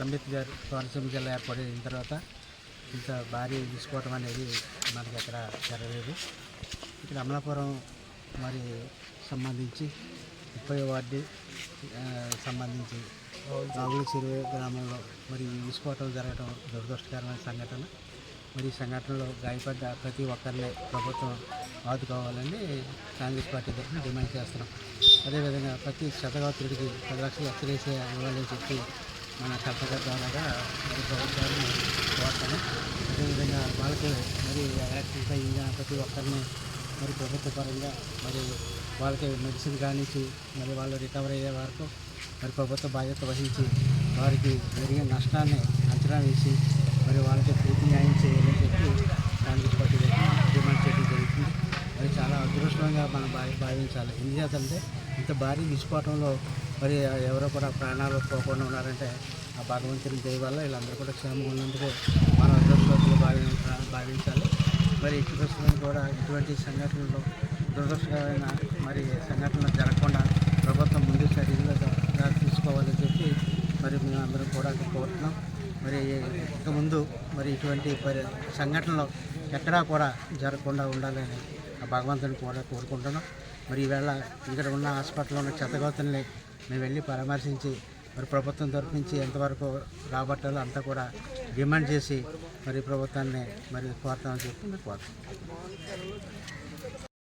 అంబేద్కర్ కోనసీమ జిల్లా ఏర్పడిన తర్వాత ఇంత భారీ విస్ఫోటం అనేది మనకి అక్కడ జరగలేదు. ఇక్కడ అమలాపురం మరి సంబంధించి ముప్పై వార్డు సంబంధించి రాగుల చెరువు గ్రామంలో మరి విస్ఫోటం జరగడం దురదృష్టకరమైన సంఘటన. మరి సంఘటనలో గాయపడ్డ ప్రతి ఒక్కరిని ప్రభుత్వం ఆదుకోవాలని కాంగ్రెస్ పార్టీ తరఫున డిమాండ్ చేస్తున్నాం. అదేవిధంగా ప్రతి శతగాత్రుడికి పది లక్షలు ఎక్స్రేసే ఇవ్వాలని చెప్పి మన కర్తగా ద్వారాగా ప్రభుత్వాన్ని కోరుతాను అదేవిధంగా వాళ్ళకి మరి యాక్సిడెంట్ ప్రతి ఒక్కరిని మరి ప్రభుత్వ పరంగా మరి వాళ్ళకి మెడిసిన్ కానిచ్చి మరి వాళ్ళు రికవర్ అయ్యే వరకు మరి ప్రభుత్వ బాధ్యత వహించి వారికి జరిగే నష్టాన్ని అంచనా వేసి మరి వాళ్ళకి పూర్తి న్యాయం చేయాలని చెప్పి కాంగ్రెస్ పార్టీ తరఫున డిమాండ్ చేయడం జరుగుతుంది. అది చాలా అదృష్టంగా మనం భావి భావించాలి. ఎందుచేతంటే ఇంత భారీ విస్ఫోటంలో మరి ఎవరో కూడా ప్రాణాలు పోకుండా ఉన్నారంటే ఆ భగవంతుని దయ వల్ల వీళ్ళందరూ కూడా క్షేమంగా ఉన్నందుకు మనం అదృష్టవంతులు భావి భావించాలి. మరి ఇటు కూడా ఇటువంటి సంఘటనలు దురదృష్టకరమైన మరి సంఘటనలు జరగకుండా ప్రభుత్వం ముందు చర్యలు తీసుకోవాలని చెప్పి మరి మేము అందరం కూడా కోరుతున్నాం. మరి ఇక ముందు మరి ఇటువంటి పరి సంఘటనలు ఎక్కడా కూడా జరగకుండా ఉండాలని ఆ భగవంతుని కూడా కోరుకుంటున్నాం. మరి ఈవేళ ఇక్కడ ఉన్న హాస్పిటల్లో ఉన్న చెత్తగోతుల్ని మేము వెళ్ళి పరామర్శించి మరి ప్రభుత్వం తరఫు నుంచి ఎంతవరకు రాబట్టాలో అంతా కూడా డిమాండ్ చేసి మరి ప్రభుత్వాన్ని మరి కోరుతామని చెప్పి మేము కోరుతాం